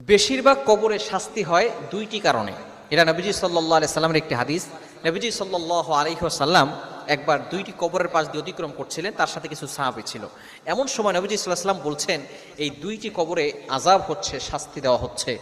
বেশিরভাগ কবরে শাস্তি হয় দুইটি কারণে। এটা নবীজি সাল্লাহ সাল্লামের একটি হাদিস। নবীজি সাল্লাহ আলহিহাসাল্লাম একবার দুইটি কবরের পাশ দিয়ে অতিক্রম করছিলেন, তার সাথে কিছু সাহাবি ছিল। এমন সময় নবীজি সাল্লাহ সাল্লাম বলছেন, এই দুইটি কবরে আজাব হচ্ছে, শাস্তি দেওয়া হচ্ছে।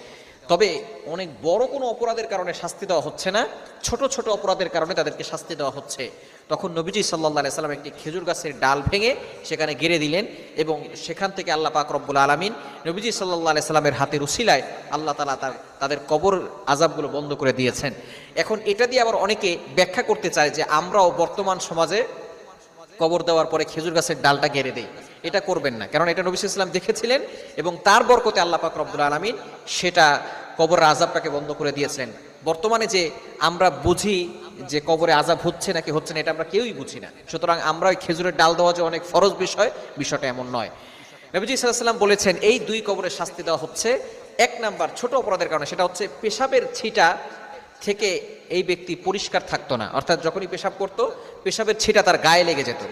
তবে অনেক বড় কোনো অপরাধের কারণে শাস্তি দেওয়া হচ্ছে না। ছোট ছোট অপরাধের কারণে তাদেরকে শাস্তি দেওয়া হচ্ছে। তখন নবীজি সাল্লাহ সাল্লাম একটি খেজুর গাছের ডাল ভেঙে সেখানে গেড়ে দিলেন এবং সেখান থেকে আল্লাহ পাক রব্বুল আলমিন নবীজি সাল্লাহ সাল্লামের হাতের উসিলায় আল্লাহ তালা তার, তাদের কবর আজাবগুলো বন্ধ করে দিয়েছেন। এখন এটা দিয়ে আবার অনেকে ব্যাখ্যা করতে চায় যে আমরাও বর্তমান সমাজে কবর দেওয়ার পরে খেজুর গাছের ডালটা গেড়ে দেয় এটা করবেন না কারণ এটা নবী ইসলাম দেখেছিলেন এবং তার বরকতে আল্লাহ পাক রব্বুল আলমিন সেটা কবর আজাবটাকে বন্ধ করে দিয়েছিলেন বর্তমানে যে আমরা বুঝি যে কবরে আজাব হচ্ছে নাকি হচ্ছে না, এটা আমরা কেউই বুঝি না। সুতরাং আমরা ওই খেজুরের ডাল দেওয়া যে অনেক ফরজ বিষয়, বিষয়টা এমন নয়। নবীজি সাল্লাম বলেছেন, এই দুই কবরের শাস্তি দেওয়া হচ্ছে। এক নাম্বার ছোট অপরাধের কারণে, সেটা হচ্ছে পেশাবের ছিটা থেকে এই ব্যক্তি পরিষ্কার থাকতো না। অর্থাৎ যখনই পেশাব করতো, পেশাবের ছিটা তার গায়ে লেগে যেত।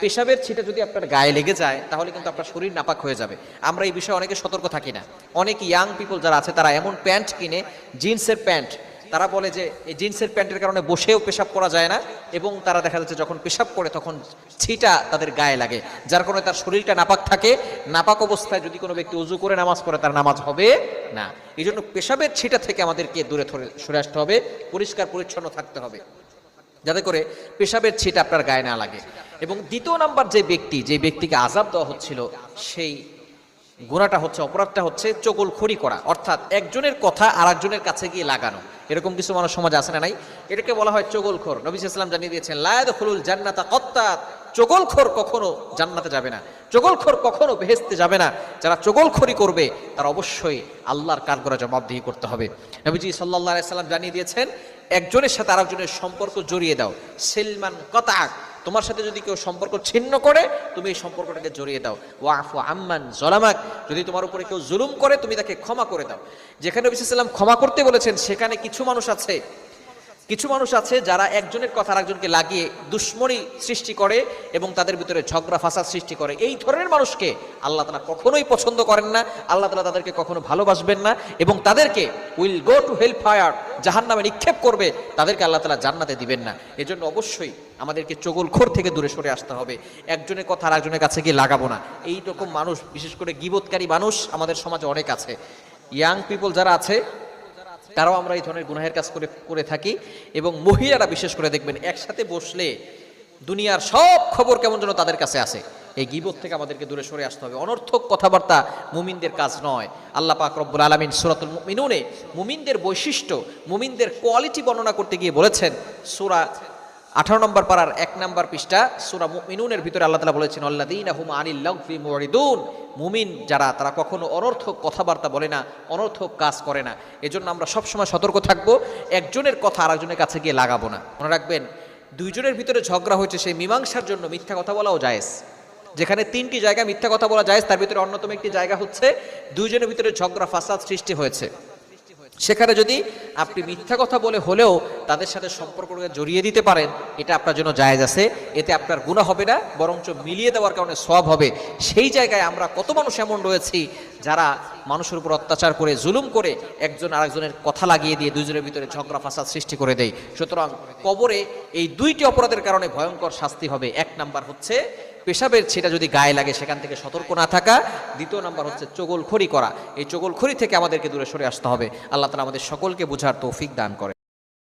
পেশাবের ছিটা যদি আপনার গায়ে লেগে যায়, তাহলে কিন্তু আপনার শরীর নাপাক হয়ে যাবে। আমরা এই বিষয়ে অনেকে সতর্ক থাকি না। অনেক ইয়াং পিপল যারা আছে, তারা এমন প্যান্ট কিনে জিন্সের প্যান্ট তারা বলে যে এই জিন্সের প্যান্টের কারণে বসেও পেশাব করা যায় না এবং তারা দেখা যাচ্ছে যখন পেশাব করে তখন ছিটা তাদের গায়ে লাগে, যার কারণে তার শরীরটা নাপাক থাকে। নাপাক অবস্থায় যদি কোনো ব্যক্তি উজু করে নামাজ পড়ে, তার নামাজ হবে না। এই জন্য পেশাবের ছিটা থেকে আমাদেরকে দূরে সরে আসতে হবে, পরিষ্কার পরিচ্ছন্ন থাকতে হবে, যাতে করে পেশাবের ছিটা আপনার গায়ে না লাগে। এবং দ্বিতীয় নাম্বার যে ব্যক্তি, যে ব্যক্তিকে আজাব দেওয়া হচ্ছিল, সেই গুণাটা হচ্ছে, অপরাধটা হচ্ছে চগল খড়ি করা, অর্থাৎ একজনের কথা আর একজনের কাছে গিয়ে লাগানো। এরকম কিছু মানুষ সমাজে আছে না নাই? এটাকে বলা হয় চগলখোর নবী ইসলাম জানিয়ে দিয়েছেন লায়দ খুলুল জান্নাতা কত্তাত চগলখোর কখনো জান্নাতে যাবে না। চগলখোর কখনো বেহেস্তে যাবে না। যারা চগলখড়ি করবে, তার অবশ্যই আল্লাহর কাঠগড়া জবাবদিহি করতে হবে। নবীজি সাল্লাহ সাল্লাম জানিয়ে দিয়েছেন, একজনের সাথে আরেকজনের সম্পর্ক জড়িয়ে দাও। সেলমান কতাক তোমার সাথে যদি কেউ সম্পর্ক ছিন্ন করে, তুমি এই সম্পর্কটাকে জড়িয়ে দাও। ও আফু আম্মান জলামাক। যদি তোমার উপরে কেউ জুলুম করে, তুমি তাকে ক্ষমা করে দাও। যেখানে বিশ্বাস ক্ষমা করতে বলেছেন, সেখানে কিছু মানুষ আছে কিছু মানুষ আছে যারা একজনের কথা আরেকজনকে লাগিয়ে দুশ্মনী সৃষ্টি করে এবং তাদের ভিতরে ঝগড়া, ফাসাদ সৃষ্টি করে। এই ধরনের মানুষকে আল্লাহ তালা কখনোই পছন্দ করেন না, আল্লাহ তালা তাদেরকে কখনো ভালোবাসবেন না এবং তাদেরকে will go to hell fire জাহান নামে নিক্ষেপ করবে, তাদেরকে আল্লাহ তালা জান্নাতে দিবেন না। এজন্য অবশ্যই আমাদেরকে চগলখোর থেকে দূরে সরে আসতে হবে। একজনের কথা আর একজনের কাছে গিয়ে লাগাবো না। এই রকম মানুষ, বিশেষ করে গিবৎকারী মানুষ আমাদের সমাজে অনেক আছে। ইয়াং পিপল যারা আছে তারাও আমরা এই ধরনের গুনাহের কাজ করে করে থাকি এবং মহিলারা বিশেষ করে দেখবেন একসাথে বসলে দুনিয়ার সব খবর কেমন যেন তাদের কাছে আসে। এই গিবত থেকে আমাদেরকে দূরে সরে আসতে হবে। অনর্থক কথাবার্তা মুমিনদের কাজ নয়। আল্লাহ পাক রব্বুল আলমিন সুরাতুল মিনুনে মুমিনদের বৈশিষ্ট্য, মুমিনদের কোয়ালিটি বর্ণনা করতে গিয়ে বলেছেন, সুরা আঠারো নম্বর পাড়ার এক নম্বর পৃষ্ঠা, সুরা মিনুনের ভিতরে আল্লাহ তালা বলেছেন আল্লাদিন হুম আনিল মুরিদুন। মুমিন যারা, তারা কখনো অনর্থক কথাবার্তা বলে না, অনর্থক কাজ করে না। এজন্য আমরা সবসময় সতর্ক থাকব, একজনের কথা আরেকজনের কাছে গিয়ে লাগাবো না। মনে রাখবেন, দুইজনের ভিতরে ঝগড়া হয়েছে, সেই মীমাংসার জন্য মিথ্যা কথা বলাও জায়েজ। যেখানে তিনটি জায়গা মিথ্যা কথা বলা যায় তার ভিতরে অন্যতম একটি জায়গা হচ্ছে, দুইজনের ভিতরে ঝগড়া, ফাসাদ সৃষ্টি হয়েছে। সেখানে যদি আপনি মিথ্যা কথা বলে হলেও তাদের সাথে সম্পর্ককে জড়িয়ে দিতে পারেন, এটা আপনার জন্য জায়েজ আছে। এতে আপনার গুণা হবে না, বরঞ্চ মিলিয়ে দেওয়ার কারণে সব হবে। সেই জায়গায় আমরা কত মানুষ এমন রয়েছি যারা মানুষের উপর অত্যাচার করে, জুলুম করে একজন আরেকজনের কথা লাগিয়ে দিয়ে দুইজনের ভিতরে ঝগড়া, ফাসাদ সৃষ্টি করে দেয়। সুতরাং কবরে এই দুইটি অপরাধের কারণে ভয়ঙ্কর শাস্তি হবে। এক নাম্বার হচ্ছে পেশাবের ছেটা যদি গায়ে লাগে, সেখান থেকে সতর্ক না থাকা। দ্বিতীয় নম্বর হচ্ছে চগলখড়ি করা। এই চগলখড়ি থেকে আমাদেরকে দূরে সরে আসতে হবে। আল্লাহ তালা আমাদের সকলকে বোঝার তৌফিক দান করে